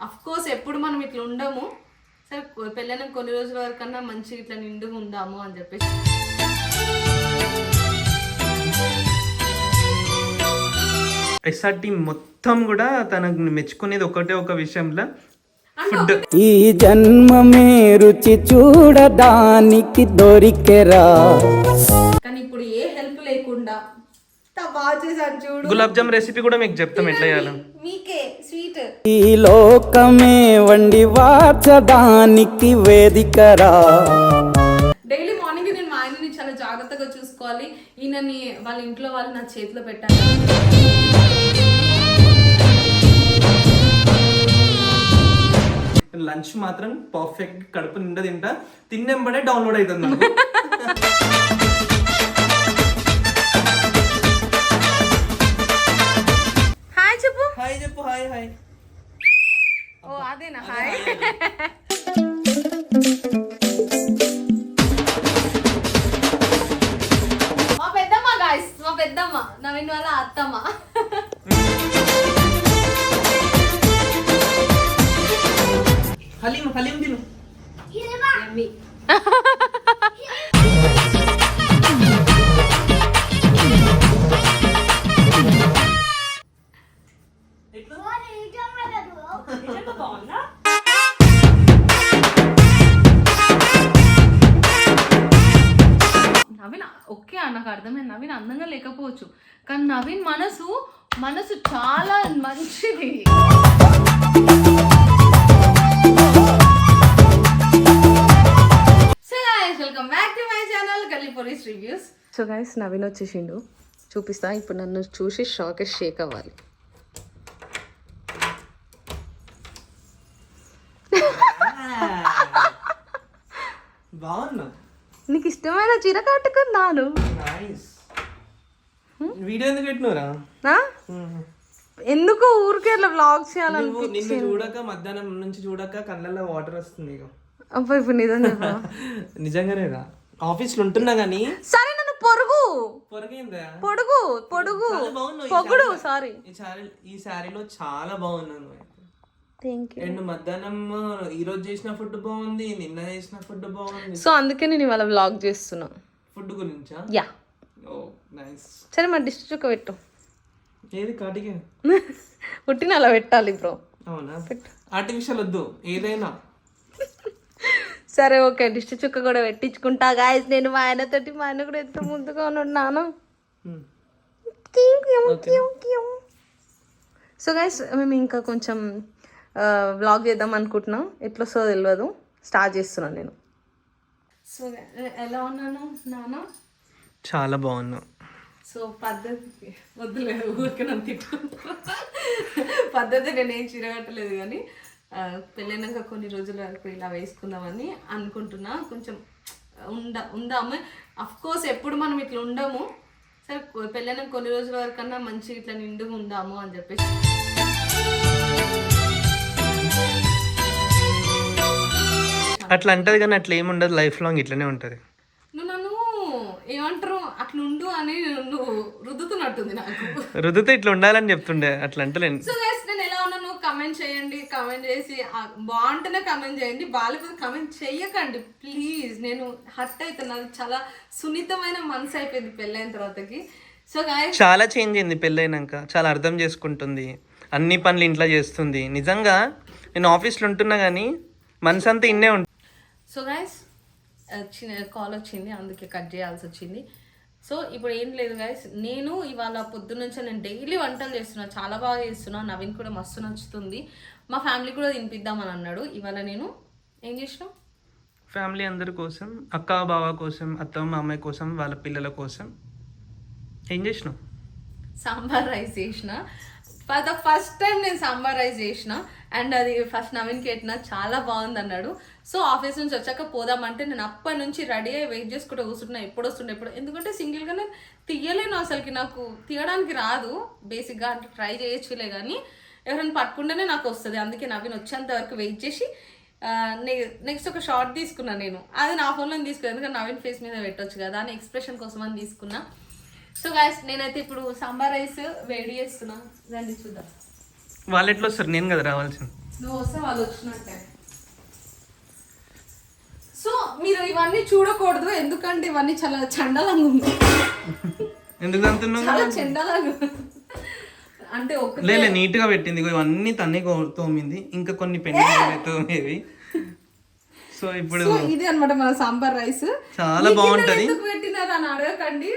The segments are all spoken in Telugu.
అఫ్ కోర్స్ ఎప్పుడు మనం ఇట్లా ఉండము. సరే పెళ్ళైన కొన్ని రోజుల వరకన్నా మంచిగా ఇట్లా నిండుగా ఉందాము అని చెప్పేసి. ఎస్ఆర్టీ మొత్తం కూడా తనకు మెచ్చుకునేది ఒకటే ఒక విషయంలో ఫుడ్. ఈ జన్మమే రుచి చూడడానికి దొరికెరా? కానీ ఇప్పుడు ఏ హెల్ప్ లేకుండా ఇంత బాగా చేశాను చూడు గులాబ్ జామ్ రెసిపీ కూడా మీకు చెప్తాం ఎట్లా చేయాలో. మీకే స్వీట్ ఈ లోకమే వండి వార్చడానికి వేదికరా. డైలీ మార్నింగ్ నేను మా ఆయనని చాలా జాగ్రత్తగా చూసుకోవాలి. ఈయనని వాళ్ళ ఇంట్లో వాళ్ళు నా చేతిలో పెట్టాలి లంచ్ మాత్రం పర్ఫెక్ట్ కడుపు నిండా తింటా. తిన్నెంబడే డౌన్లోడ్ అవుతుంది నాకు. హలీం హలీం తిను నవీన్ ఓకే నాకు అర్థమైంది. నవీన్ అందంగా లేకపోవచ్చు. కానీ నవీన్ మనసు మనసు చాలా మంచిది. So guys welcome back to my channel Galli police reviews so guys Naveen వచ్చేసిండు. చూపిస్తా. ఇప్పుడు నన్ను చూసి షాక్ షేక్ అవ్వాలి. బాగున్నా. నీకు ఇష్టమైన చీర కట్టుకున్నాను నైస్ వీడియో ఎందుకు పెట్టినవురా? ఆ? ఎందుకు ఊరికే ఇట్లా వ్లాగ్ చేయాలని నిన్ను చూడక మధ్యాహ్నం నుంచి చూడక కళ్ళల్లో వాటర్ వస్తుంది ఇక అబ్బా ఇప్పుడు నిజం చెప్పా నిజంగానేరా ఆఫీస్లో ఉంటున్నా కానీ సరే నన్ను పొరుగు. పొరగైందా పొడుగు పొడుగు. పొగుడు. సారీ ఈ శారీ ఈ శారీలో చాలా బాగున్నాను అండ్ మధ్యాహ్నం ఈ రోజు చేసిన ఫుడ్ బాగుంది నిన్న చేసిన ఫుడ్ బాగుంది. సో అందుకే నేను ఇవాళ వ్లాగ్ చేస్తున్నా. ఫుడ్ గురించా? Yeah oh nice. సరే మా డిష్ చుక్క పెట్టు. ఏది కాటికే పుట్టిన అలా పెట్టాలి బ్రో. అవునా? ఆర్టిఫిషియల్ వద్దు ఏదైనా. సరే ఓకే డిష్ చుక్క కూడా పెట్టించుకుంటా. గాయస్ నేను మా ఆయనతోటి మా ఆయన కూడా ఎంత ముందుగా ఉన్నాను. సో గైస్ మేము ఇంకా కొంచెం వ్లాగ్ చేద్దాం అనుకుంటున్నాం. ఎట్లా వస్తుందో తెలియదు స్టార్ట్ చేస్తున్నాను నేను. సో ఎలా ఉన్నాను నాన్న చాలా బాగున్నావు సో పద్ధతి వద్దులే ఊరికే నన్ను తిట్టుకుంటా పద్ధతి నేనేం చిరగట్టలేదు కానీ పెళ్ళైనాక కొన్ని రోజుల వరకు ఇలా వేసుకుందామని అనుకుంటున్నా. కొంచెం ఉండ ఉందాము. కోర్స్ ఎప్పుడు మనం ఇట్లా ఉండము. సరే పెళ్ళైనాక కొన్ని రోజుల వరకన్నా మంచిగా ఇట్లా నిండుగా ఉందాము అని చెప్పేసి. అట్లా అంటది కానీ అట్లా ఏమి ఉండదు లైఫ్ లాంగ్ ఇట్లనే ఉంటది. నువ్వు నన్ను ఏమంటారు? అట్లా ఉండు అని నువ్వు రుద్దుతున్నట్టుంది నాకు. రుద్దుతో ఇట్లా ఉండాలని చెప్తుండే అట్లా అంటలేను. సో గైస్ నేను ఎలా ఉన్నాను కమెంట్ చేయండి కమెంట్ చేసి బాగుంటేనే కమెంట్ చేయండి బాగాలేకపోతే కమెంట్ చెయ్యకండి ప్లీజ్ నేను హర్ట్ అవుతున్నా అది చాలా సున్నితమైన మనసు అయిపోయింది పెళ్ళైన తర్వాతకి. సో గాయస్ చాలా చేంజ్ అయింది పెళ్ళైనాక చాలా అర్థం చేసుకుంటుంది అన్ని పనులు ఇంట్లో చేస్తుంది. నిజంగా నేను ఆఫీస్లో ఉంటున్నా కానీ మనసు అంతా ఇన్నే ఉంటుంది సో గైస్ చిన్న కాల్ వచ్చింది అందుకే కట్ చేయాల్సి వచ్చింది. సో ఇప్పుడు ఏం లేదు గైస్ నేను ఇవాళ పొద్దున్నుంచి నేను డైలీ వంటలు చేస్తున్నా చాలా బాగా చేస్తున్నా. నవీన్ కూడా మస్తు నచ్చుతుంది. మా ఫ్యామిలీ కూడా తినిపిద్దామని అన్నాడు. ఇవాళ నేను ఏం చేసినాం ఫ్యామిలీ అందరి కోసం అక్క బావ కోసం అత్తమ్మ అమ్మాయి కోసం వాళ్ళ పిల్లల కోసం ఏం చేసినావు? సాంబార్ రైస్ చేసిన. ఫర్ ద ఫస్ట్ టైం నేను సమ్మరైజ్ రైస్ చేసిన అండ్ అది ఫస్ట్ నవీన్కి పెట్టిన చాలా బాగుంది అన్నాడు. సో ఆఫీస్ నుంచి వచ్చాక పోదామంటే నేను అప్పటి నుంచి రెడీ అయ్యి వెయిట్ చేసుకుంటూ కూర్చుంటున్నా ఎప్పుడు వస్తుండే ఎప్పుడు ఎందుకంటే సింగిల్గా నేను తీయలేను అసలుకి నాకు. తీయడానికి రాదు. బేసిక్గా అంటే ట్రై చేయొచ్చులే కానీ ఎవరైనా పట్టుకుంటేనే నాకు వస్తుంది. అందుకే నవీన్ వచ్చేంత వరకు వెయిట్ చేసి నెక్స్ట్ ఒక షార్ట్ తీసుకున్నా నేను. అది నా ఫోన్లో తీసుకున్నాను ఎందుకంటే నవీన్ ఫేస్ మీద పెట్టొచ్చు కదా అని ఎక్స్ప్రెషన్ కోసం అని తీసుకున్నా. సో గాయస్ నేనైతే ఇప్పుడు సాంబార్ రైస్ వేడి చేస్తున్నా. రండి చూద్దాం. వాళ్ళు ఎట్లా వస్తారు? నేను కదా రావాల్సింది నువ్వు వస్తే వాళ్ళు వచ్చినట్టే. సో మీరు ఇవన్నీ చూడకూడదు. ఎందుకంటే ఇవన్నీ చాలా చండాలంగా ఉంది ఎందుకు అంటున్నావు చాలా చండాలంగా. అంటే ఒక లేలే నీట్గా పెట్టింది. ఇవన్నీ తన్నే తోమింది. ఇంకా కొన్ని పెండింగ్ తోమేవి. సో ఇప్పుడు ఇది అన్నమాట మన సాంబార్ రైస్. చాలా బాగుంటది. ఎందుకు పెట్టినారు అని అడగకండి.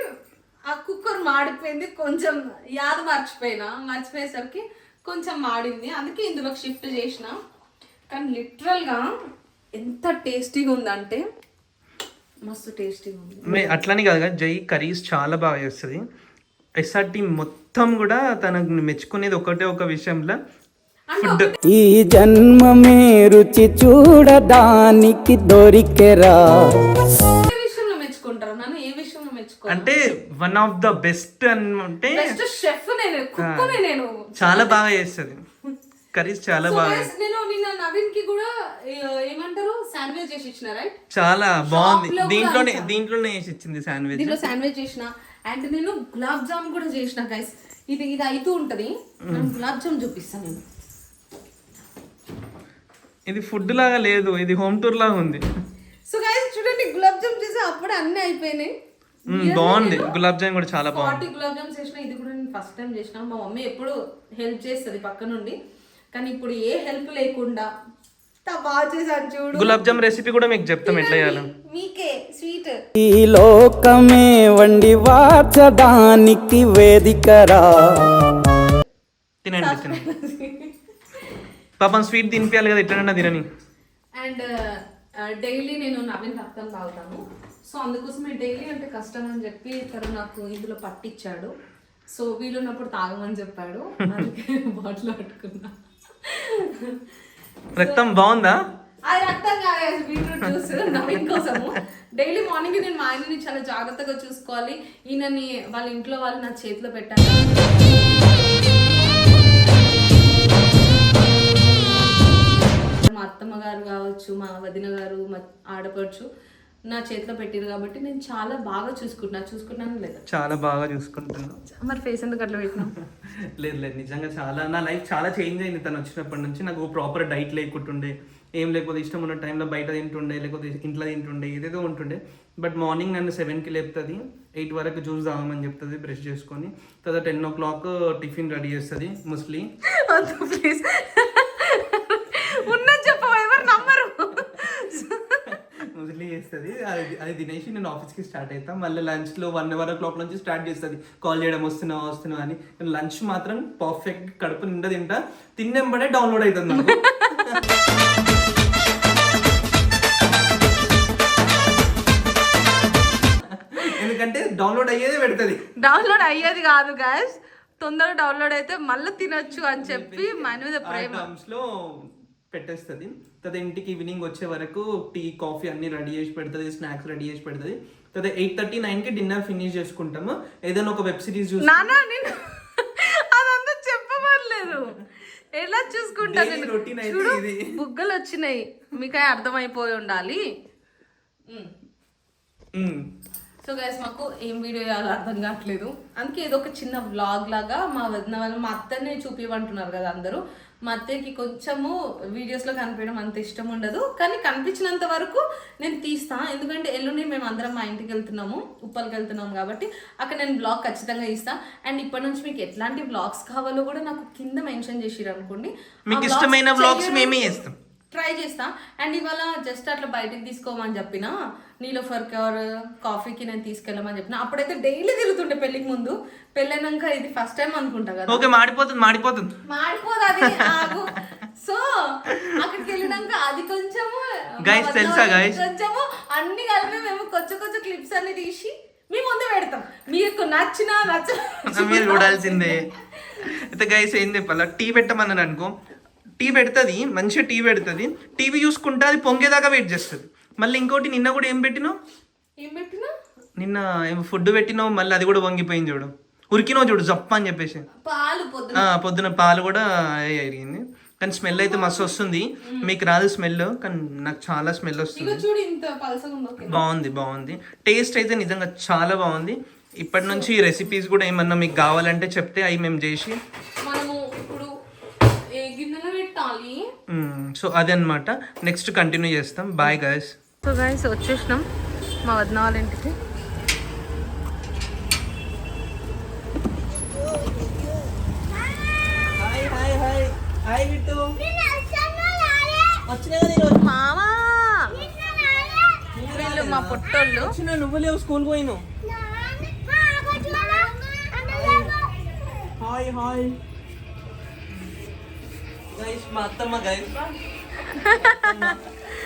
ఆ కుక్కర్ మాడిపోయింది కొంచెం యాద మర్చిపోయినా. మర్చిపోయేసరికి కొంచెం మాడింది. అందుకే ఇందులో షిఫ్ట్ చేసిన. కానీ లిటరల్గా ఎంత టేస్టీగా ఉందంటే మస్తు టేస్టీగా ఉంది. అట్లని కాదు కదా జై కర్రీస్ చాలా బాగా చేస్తుంది. ఎస్ఆర్టీ మొత్తం కూడా తనకు మెచ్చుకునేది ఒకటే ఒక విషయంలో ఫుడ్. ఈ జన్మమే రుచి చూడడానికి దొరికెరా. అంటే వన్ ఆఫ్ ద బెస్ట్ అంటే బెస్ట్ షెఫ్ నేను కుక్కనే నేను. చాలా బాగా చేస్తుంది. కర్రీస్ చాలా బాగా నేను నిన్న నవీన్కి కూడా ఏమంటారు? శాండ్విచ్ చేసి ఇచ్చిన రైట్ చాలా బాగుంది. దీంట్లోనే. దీంట్లోనే వేసి ఇచ్చింది శాండ్విచ్ దీంట్లో శాండ్విచ్ చేసిన. అండ్ నేను గులాబ్ జామ్ కూడా చేసిన గైస్ ఇది ఇది అవుతూ ఉంటది. గులాబ్ జామ్ చూపిస్తాను నేను. ఇది ఫుడ్ లాగా లేదు. ఇది హోమ్ టూర్ లాగా ఉంది. సో గైస్ చూడండి గులాబ్ జామ్ చేసి అప్పుడే అన్ని అయిపోయినాయి. బాగుంది. గులాబ్ జామ్ కూడా చాలా బాగుంది. గులాబ్ జామ్స్ చేసిన ఇది కూడా నేను ఫస్ట్ టైం చేసిన. మా మమ్మీ ఎప్పుడు హెల్ప్ చేస్తుంది పక్క నుండి కానీ ఇప్పుడు ఏ హెల్ప్ లేకుండా బాగా చేశాను చూడు. గులాబ్ జామ్ రెసిపీ కూడా మీకు చెప్తాం ఎట్లా చేయాలో. మీకే స్వీట్ ఈ లోకమే వండి వార్చడానికి వేదికరా. తినండి తినండి. పాపం స్వీట్ తినిపించాలి కదా ఎట్లనన్నా తినని. అండ్ డైలీ నేను నవీన్ రక్తం తాగుతాను. సో అందుకోసమే డైలీ అంటే కష్టం అని చెప్పి తను నాకు ఇందులో పట్టించాడు సో వీలున్నప్పుడు తాగమని చెప్పాడు. అందుకే బాటిల్ పట్టుకున్నా. రక్తం బాగుందా? అది రక్తం కాదు బీట్రూట్ జ్యూస్ నవీన్ కోసము. డైలీ మార్నింగ్ నేను మా ఆయనని చాలా జాగ్రత్తగా చూసుకోవాలి. ఈయనని వాళ్ళ ఇంట్లో వాళ్ళు నా చేతిలో పెట్టాలి. మా అత్తమ్మ గారు కావచ్చు మా వదిన గారు మా ఆడపడుచు నా చేతిలో పెట్టారు కాబట్టి నేను చాలా బాగా చూసుకుంటున్నా చూసుకుంటున్నాను లేదా? చాలా బాగా చూసుకుంటున్నాను. మరి ఫేస్ ఎందుకు అట్లా పెట్టినా లేదు లేదు. నిజంగా చాలా నా లైఫ్ చాలా చేంజ్ అయింది తను వచ్చినప్పటి నుంచి. నాకు ప్రాపర్ డైట్ లేకుంటుండే ఏం లేకపోతే ఇష్టం ఉన్న టైంలో బయట తింటుండే లేకపోతే ఇంట్లో తింటుండే ఏదేదో ఉంటుండే. బట్ మార్నింగ్ నన్ను సెవెన్కి లేపుతుంది ఎయిట్ వరకు జ్యూస్ తాగమని చెప్తుంది బ్రష్ చేసుకొని. తర్వాత ten o'clock tiffin ready చేస్తుంది ముస్లీ. ప్లీజ్ ముస్లీ చేస్తుంది. అది అది తినేసి నేను ఆఫీస్కి స్టార్ట్ అవుతాం మళ్ళీ లంచ్లో వన్ అవర్ క్లాక్ నుంచి స్టార్ట్ చేస్తుంది. కాల్ చేయడం వస్తున్నావు వస్తున్నావు అని. లంచ్ మాత్రం పర్ఫెక్ట్ కడుపు నిండా తింటా. తిన్నెంబడే డౌన్లోడ్ అవుతుంది ఎందుకంటే డౌన్లోడ్ అయ్యేదే పెడుతుంది. డౌన్లోడ్ అయ్యేది కాదు గాయస్. తొందరగా డౌన్లోడ్ అయితే మళ్ళీ తినొచ్చు అని చెప్పి మన మీద ప్రేమ. లో పెట్టేస్తుంది. తర్వాత ఇంటికి ఈవినింగ్ వచ్చే వరకు టీ కాఫీ అన్ని రెడీ చేసి పెడుతుంది స్నాక్స్ రెడీ చేసి పెడుతుంది. తర్వాత ఎయిట్ థర్టీ నైన్కి డిన్నర్ ఫినిష్ చేసుకుంటాము. ఏదైనా ఒక వెబ్ సిరీస్ చూసి అదంతా చెప్పమలేదు ఎలా చూసుకుంటా చూడు. బుగ్గలు వచ్చినాయి. మీకే అర్థమైపోయి ఉండాలి. సో గైస్ మాకు ఏం వీడియో చేయాలో అర్థం కావట్లేదు. అందుకే ఏదో ఒక చిన్న వ్లాగ్ లాగా మా వదిన వాళ్ళు మా అత్తనే చూపిమంటున్నారు కదా అందరూ. మా అత్తయ్యకి కొంచెము వీడియోస్లో కనిపించడం అంత ఇష్టం ఉండదు. కానీ కనిపించినంత వరకు నేను తీస్తా. ఎందుకంటే ఎల్లుండి మేము అందరం మా ఇంటికి వెళ్తున్నాము ఉప్పల్కి వెళ్తున్నాము కాబట్టి అక్కడ నేను బ్లాగ్ ఖచ్చితంగా ఇస్తా. అండ్ ఇప్పటి నుంచి మీకు ఎట్లాంటి వ్లాగ్స్ కావాలో కూడా నాకు కింద మెన్షన్ చేసిరు అనుకోండి మీకు ఇష్టమైన vlogs మేమే చేస్తాం. ట్రై చేస్తా. అండ్ ఇవాళ జస్ట్ అట్లా బయటికి తీసుకోమని చెప్పిన నీలోఫర్ కవర్ కాఫీకి నేను తీసుకెళ్ళమని చెప్పిన. అప్పుడైతే డైలీ తిరుగుతుండే పెళ్ళికి ముందు. పెళ్ళైనాక ఇది ఫస్ట్ టైం అనుకుంటా కదా. ఓకే మాడిపోతుంది మాడిపోతుంది. మాడిపోదు అది సో అక్కడికి వెళ్ళినాక అది కొంచెము మా తెలుసా guys? కొంచెము అన్ని కలిపి మేము కొంచెం కొంచెం క్లిప్స్ అన్ని తీసి మీ ముందే పెడతాం. మీకు నచ్చినా నచ్చ మీరు చూడాల్సిందే. అయితే గైస్ ఏం చెప్పాలా? టీ పెట్టమన్నాను అనుకో. టీ పెడుతుంది మంచిగా టీ పెడుతుంది. టీవీ చూసుకుంటే అది పొంగేదాకా వెయిట్ చేస్తుంది. మళ్ళీ ఇంకోటి నిన్న కూడా ఏం పెట్టినావు? నిన్న ఏం ఫుడ్ పెట్టినావు? మళ్ళీ అది కూడా వంగిపోయింది చూడు. ఉరికినావు చూడు జప్ప అని చెప్పేసి. పాలు పొద్దున. పాలు కూడా అరిగింది కానీ స్మెల్ అయితే మస్తు వస్తుంది. మీకు రాదు స్మెల్ కానీ నాకు చాలా స్మెల్ వస్తుంది. బాగుంది బాగుంది. టేస్ట్ అయితే నిజంగా చాలా బాగుంది. ఇప్పటి నుంచి రెసిపీస్ కూడా ఏమన్నా మీకు కావాలంటే చెప్తే అవి మేము చేసి మనము పెట్టాలి సో అదే అనమాట నెక్స్ట్ కంటిన్యూ చేస్తాం. బాయ్ గైస్ సో గైస్ వచ్చేసినాం. మా వదిన వాళ్ళ ఇంటికి hi hi hi hi Bittu మామా! వీళ్ళు మా పొట్టోళ్ళు. వచ్చిన నువ్వు లేవు స్కూల్ పోయిను హాయ్ హాయ్ గైస్ మా అత్తమ్మ గైస్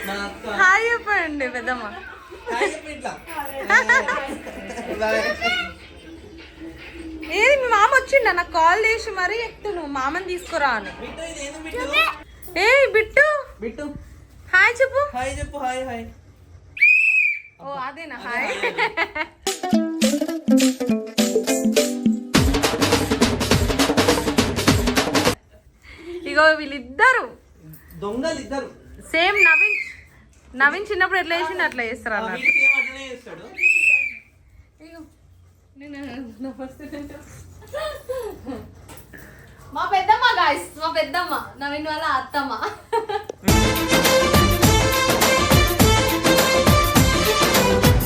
నా అక్క హాయ్ చెప్పండి పెద్దమ్మ. ఏది మీ మామ వచ్చిండ? నాకు కాల్ చేసి మరీ ఎక్కువ నువ్వు మామని తీసుకురా అని. ఏ బిట్టు? బిట్టు. హాయ్ చెప్పు. హాయ్ చెప్పు హాయ్ హాయ్ ఓ అదేనా? హాయ్ ఇగో వీళ్ళిద్దరు. దొంగలు ఇద్దరు సేమ్ నవీన్ నవీన్ చిన్నప్పుడు ఎట్లా చేసిండు అట్లా చేస్తారు ఆ అన్నట్టు వీడికి ఏం అట్లనే చేస్తాడు. ఇగో, నేను నమస్తే మా పెద్దమ్మ గాయస్ మా పెద్దమ్మ నవీన్ వాళ్ళ అత్తమ్మ.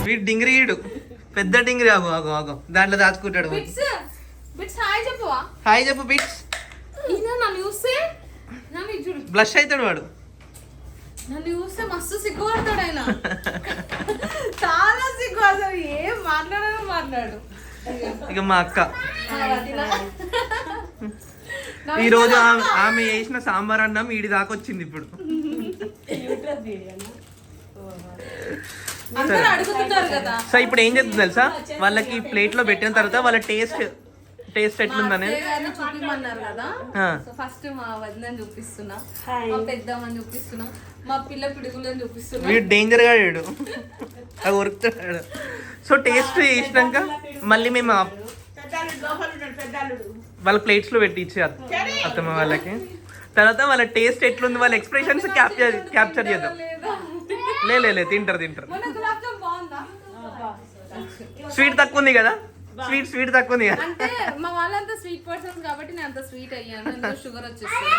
వీడు డింగిరి ఈడు పెద్ద డింగిరి ఆగు ఆగు ఆగు. దాంట్లో దాచుకుంటాడు బిట్స్ బిట్స్ హాయ్ చెప్పువా హాయ్ చెప్పు బిట్స్ బ్లష్ అవుతాడు వాడు. నన్ను చూస్తే మస్తు సిగ్గుపడతాడు ఆయన. చాలా సిగ్గు అసలు. ఏం మాట్లాడను మాట్లాడు. ఇక మా అక్క. ఈ రోజు ఆమె చేసిన సాంబార్ అన్నం వీడి దాకా వచ్చింది ఇప్పుడు. సో ఇప్పుడు ఏం చేస్తుంది తెలుసా? వాళ్ళకి ప్లేట్లో పెట్టిన తర్వాత వాళ్ళ టేస్ట్ టేస్ట్ ఎట్లుందని? చూపిమన్నారు కదా. సో ఫస్ట్ మా వదినని చూపిస్తున్నా. మా పెద్దమ్మని చూపిస్తున్నా. మా పిల్ల పిడుగులను చూపిస్తున్నా. వీడు డేంజర్గా లేడు అది ఉరుకుతాడు సో టేస్ట్ చేసినాక మళ్ళీ మేము వాళ్ళ ప్లేట్స్లో పెట్టి ఇచ్చే అత్తమ్మ వాళ్ళకి. తర్వాత వాళ్ళ టేస్ట్ ఎట్లుంది వాళ్ళ ఎక్స్ప్రెషన్స్ క్యాప్చర్ క్యాప్చర్ చేద్దాం. లేదా? లే లే, లే తింటారు తింటారు. స్వీట్ తక్కువ ఉంది కదా? స్వీట్ స్వీట్ తక్కువ ఉంది అంటే మా వాళ్ళంతా స్వీట్ పర్సన్స్ కాబట్టి నేను అంత స్వీట్ అయ్యాను. ఎందుకు షుగర్ వచ్చేస్తుంది.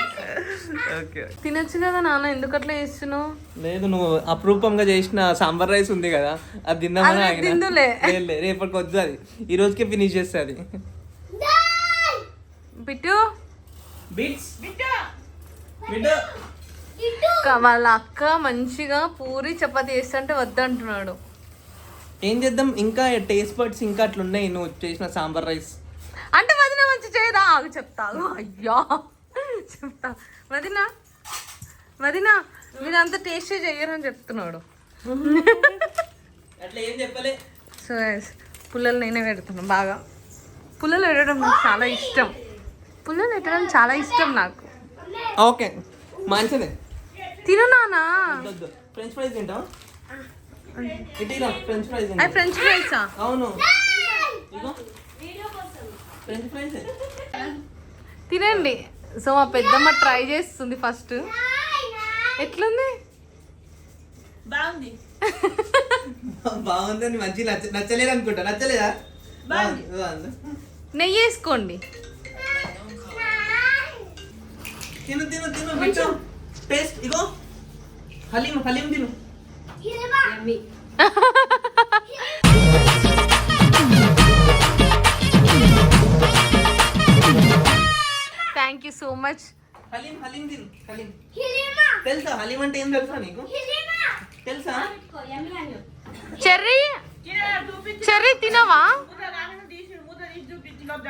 ఓకే తినొచ్చు కదా నాన్న ఎందుకు అట్లా చేస్తున్నావు? లేదు నువ్వు అప్రూపంగా చేసిన సాంబార్ రైస్ ఉంది కదా అది తిందామని. తిందులే. రేపటికి వద్దు అది. ఈ రోజుకే ఫినిష్ చేస్తే అది. బిట్టు? బీట్స్ అక్క, వాళ్ళ అక్క మంచిగా పూరి చపాతి చేస్తుంటే వద్దంటున్నాడు. ఏం చేద్దాం? ఇంకా టేస్ట్ బర్డ్స్ ఇంకా అట్లా ఉన్నాయి నువ్వు చేసిన సాంబార్ రైస్. అంటే వదిన మంచి చేయదా? ఆగు చెప్తా. ఆగు. అయ్యా. చెప్తా. వదిన. వదిన మీరు అంత టేస్ట్ చెయ్యరని చెప్తున్నాడు. అట్లా ఏం చెప్పలే. సో పుల్లలు నేనే పెడుతున్నా బాగా. పుల్లలు పెట్టడం నాకు చాలా ఇష్టం. పుల్లలు పెట్టడం చాలా ఇష్టం నాకు. ఓకే. మంచిదే. తిను నానా ఫ్రెంచ్ ఫ్రైస్ తింటావా? ఇటీరా ఫ్రెంచ్ ఫ్రైస్ అవి ఫ్రెంచ్ ఫ్రైసా అవును. ఇగో. ఫ్రెంచ్ ఫ్రైస్ తినండి. సో మా పెద్దమ్మ ట్రై చేస్తుంది ఫస్ట్ ఎట్లుంది? బాగుంది. బాగుందని మంచి నచ్చ నచ్చలేదు అనుకుంటా. నచ్చలేదా? నెయ్యి వేసుకోండి. తిను తిను తిను టేస్ట్ ఇగో. హలీం హలీం తిను. Thank you so much haleem haleem తిను హలీం. తెలుసా? హలీం అంటే ఏం తెలుసా నీకు? తెలుసా? చెర్రీ? చెర్రీ తినవా?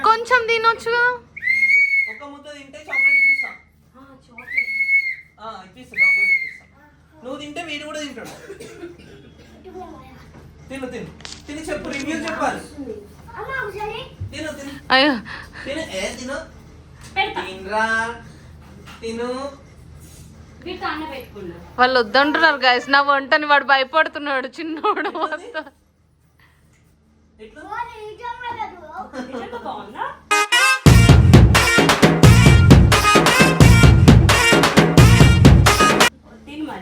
కొంచెం తినొచ్చు కదా ఒక ముద్ద తింటే చాక్లెట్ ఇప్పిస్తా. ఇప్పిస్తా చాక్లెట్ నువ్వు తింటే వీడు కూడా తింటాడు. తిను తిను. తిని చెప్పు రివ్యూ చెప్పాలి. తిను తిను. అయ్యో. తిను ఏ తిను. తినరా? తిను. వాళ్ళు వద్దంటున్నారు గైస్ నా వంటని వాడు భయపడుతున్నాడు చిన్నోడు మొత్తం.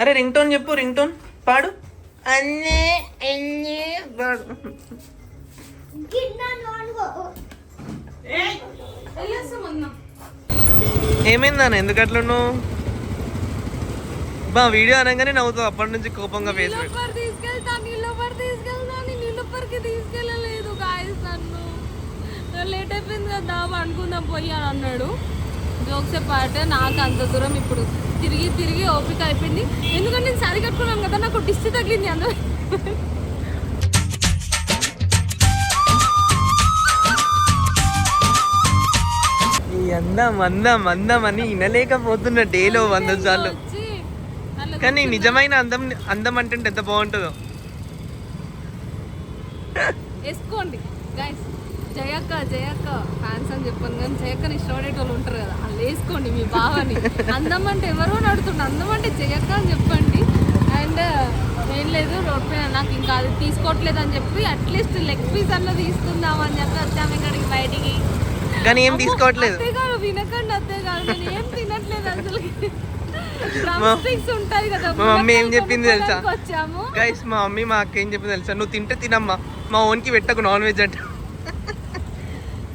అరే రింగ్ టోన్ చెప్పు రింగ్ టోన్ పాడు. అన్నీ అన్నీ. ఏమైందాను ఎందుకు అట్లున్నావు బా వీడియో అనగానే నవ్వుతావు అప్పటి నుంచి కోపంగా ఫేస్ తీసుకెళ్ళలేదు గాయస్ నన్ను. లేట్ అయిపోయింది కదా అనుకుందాం పోయి అని అన్నాడు. జోక్స్ పాటే నాకు అంత దూరం ఇప్పుడు. తిరిగి తిరిగి ఓపిక అయిపోయింది. ఎందుకంటే నేను సారీ కట్టుకున్నాను కదా నాకు డిస్టి తగిలింది అందరూ ఈ అందం అందం అందం అని వినలేకపోతున్న డేలో వంద సార్లు. కానీ నిజమైన అందం అందం అంటే ఎంత బాగుంటుందో. వేసుకోండి గైస్ జయక్క జయక్క ఫ్యాన్స్ అని చెప్పాను కానీ జయక్కని ఇష్టపడేటోళ్ళు ఉంటారు కదా వాళ్ళు వేసుకోండి మీ బావని అందం అంటే ఎవరో నడుతుండే అందం అంటే జయక్క అని చెప్పండి. అండ్ ఏం లేదు రోడ్ పైన నాకు ఇంకా అది తీసుకోవట్లేదు అని చెప్పి అట్లీస్ట్ లెగ్ పీస్ అన్న తీసుకుందాం అని చెప్పి వచ్చాము ఇక్కడికి బయటికి. కానీ ఏం తీసుకోవట్లేదు. గారు వినకండి అత్తే గారు నేను ఏం తినట్లేదు అసలు కదా మా మమ్మీ ఏం చెప్పింది తెలుసా? గైస్ మా మమ్మీ మా అక్క ఏం చెప్పింది తెలుసా? నువ్వు తింటే తినమ్మా. మా ఓన్కి పెట్టకు నాన్ వెజ్ అంటే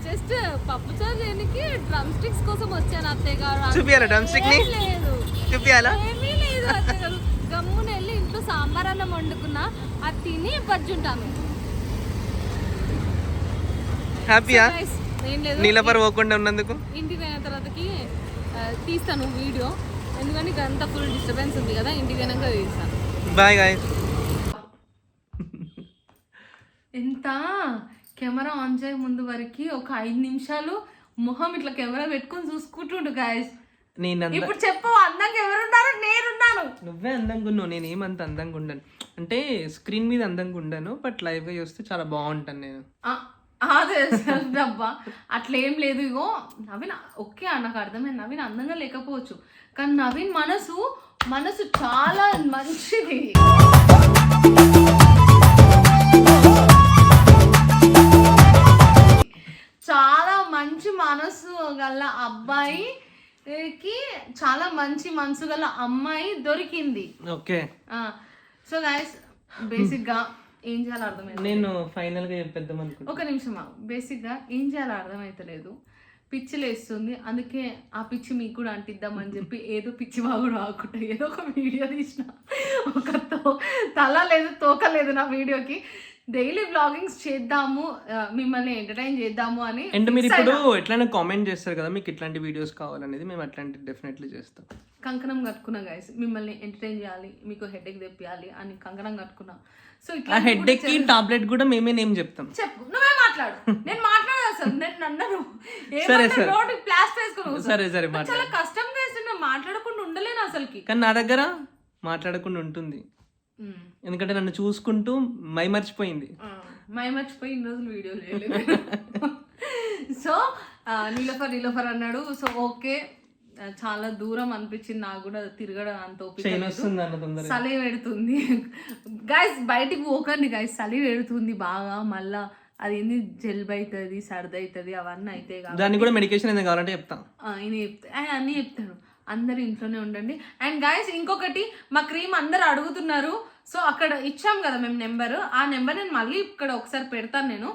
జస్ట్ చేయడానికి డ్రమ్ స్టిక్స్ కోసం వచ్చాను అత్తయ్య గారు. చూపియాలా drum stick ని? ఏం లేదు. చూపియాలా? ఏమీ లేదు అత్తయ్య గారు. గమ్మున వెళ్ళి ఇంట్లో సాంబార్ అన్నం వండుకున్నా అది తిని బజ్జుంటాను. హ్యాపీయా? నీలపర్ పోకుండా ఉన్నందుకు? ఇంటికి పోయిన తర్వాతకి తీస్తాను వీడియో. ఎందుకంటే ఇక అంతా ఫుల్ డిస్టర్బెన్స్ ఉంది కదా ఇంటికి పోయినాక తీస్తాను. బాయ్ గాయస్ ఎంత? కెమెరా ఆన్ చేయ ముందు వరకు ఒక ఐదు నిమిషాలు మొహం ఇట్లా కెమెరా పెట్టుకొని చూసుకుంటుండు గాయస్ నేను ఇప్పుడు చెప్పు అందంగా ఎవరున్నారు? నేనున్నాను. నువ్వే అందంగా ఉన్నావు నేను ఏమంత అందంగా ఉండను. అంటే స్క్రీన్ మీద అందంగా ఉండను బట్ లైవ్గా చూస్తే చాలా బాగుంటాను నేను. డబ్బా అట్లా ఏం లేదు ఇగో. నవీన్ ఓకే నాకు అర్థమైంది. నవీన్ అందంగా లేకపోవచ్చు. కానీ నవీన్ మనసు మనసు చాలా మంచిది. అబ్బాయికి చాలా మంచి మనసు గల అమ్మాయి దొరికింది. ఓకే. సో గాయస్ బేసిక్గా ఏం చేయాలో అర్థమైంది నేను ఫైనల్గా చెప్పేద్దాం అనుకుంటా ఒక నిమిషం బేసిక్గా ఏం చేయాలో అర్థమైతలేదు. పిచ్చి లేస్తుంది. అందుకే ఆ పిచ్చి మీకు కూడా అంటిద్దామని చెప్పి ఏదో పిచ్చి వాగుడు ఆకుండా ఏదో ఒక వీడియో తీసిన. ఒక తో తల లేదు తోక లేదు నా వీడియోకి డైలీ బ్లాగింగ్స్ చేద్దాము మిమ్మల్ని ఎంటర్టైన్ చేద్దాము అని అండ్ మీరు ఇప్పుడు. ఎట్లైనా కామెంట్ చేస్తారు కదా మీకు ఇట్లాంటి వీడియోస్ కావాలనేది మేము అట్లాంటి డెఫినెట్లీ చేస్తాం. కంకణం కట్టుకున్నా గైస్ మిమ్మల్ని ఎంటర్టైన్ చేయాలి మీకు హెడేక్ తెప్పియాలి అని కంకణం కట్టుకున్నా. సో ఇట్లా హెడ్కి టాబ్లెట్ కూడా మేమే నేమ్ చెప్తాం. చెప్పు నువ్వే మాట్లాడు. నేను మాట్లాడదు అసలు నేను నన్నను. సరే, సరే. ప్లాస్టర్ వేసుకుని కూర్చో. సరే సరే చాలా కష్టంగా వేస్తున్నా మాట్లాడకుండా ఉండలేను అసలుకి. కానీ నా దగ్గర మాట్లాడకుండా ఉంటుంది. ఎందుకంటే నన్ను చూసుకుంటూ మై మర్చిపోయింది మై మర్చిపోయి ఇన్ని రోజులు వీడియో చేయలేదు సో నీలోఫర్ నీలోఫర్ అన్నాడు. So okay. చాలా దూరం అనిపించింది. నాకు కూడా తిరగడం అంత లేదు. చలి పెడుతుంది. గాయస్ బయటికి పోకండి గాయస్ చలి పెడుతుంది బాగా. మళ్ళా అది ఏంది? జలుబు అవుతుంది సర్ది అవుతుంది అవన్నీ కాబట్టి. దానికి కూడా మెడికేషన్ ఏదైనా కావాలంటే చెప్తాం. ఆ, ఈయన చెప్తా ఆయన అన్నీ చెప్తారు అందరు ఇంట్లోనే ఉండండి. అండ్ గాయస్ ఇంకొకటి మా క్రీమ్ అందరు అడుగుతున్నారు. సో అక్కడ ఇచ్చాం కదా మేము నెంబర్. ఆ నెంబర్ నేను మళ్ళీ ఇక్కడ ఒకసారి పెడతాను నేను.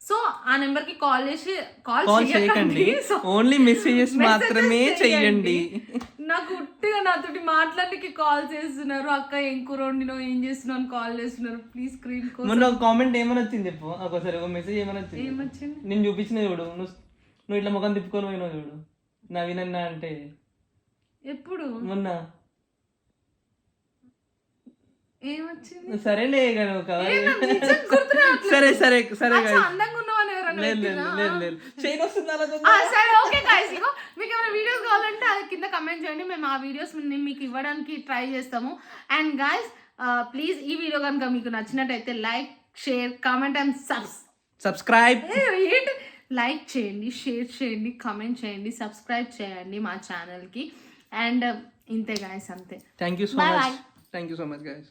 సో ఆ నెంబర్కి కాల్ చేసి కాల్ చేయకండి. ఓన్లీ మెసేజెస్ మాత్రమే చెయ్యండి. నాకు ఉట్టిగా నాతోటి మాట్లాడడానికి కాల్ చేస్తున్నారు. అక్క ఏం కూర వండినో ఏం చేస్తున్నావు అని కాల్ చేస్తున్నారు. ప్లీజ్ స్క్రీన్ కోసం. మొన్న ఒక కామెంట్ ఏమని వచ్చింది చెప్పు? ఒకసారి ఒక మెసేజ్ ఏమని వచ్చింది? ఏమొచ్చింది? నేను చూపించిన చూడు. నువ్వు నువ్వు ఇట్లా ముఖం తిప్పుకొని పోయినావు చూడు. నవీనన్న అంటే. ఎప్పుడు? మొన్న. ఏమొచ్చింది? సరేలే. సరే సరే సరే. అందంగా ఉన్నావని గాయస్ మీకు ఏమైనా వీడియోస్ కావాలంటే అది కింద కమెంట్ చేయండి. మేము ఆ వీడియోస్ మీకు ఇవ్వడానికి ట్రై చేస్తాము. అండ్ గాయస్ ప్లీజ్ ఈ వీడియో కనుక మీకు నచ్చినట్టయితే like share comment and subs subscribe like చేయండి షేర్ చేయండి కామెంట్ చేయండి సబ్స్క్రైబ్ చేయండి మా ఛానల్కి అండ్ ఇంతే గాయస్ అంతే. Thank you so much. Thank you so much guys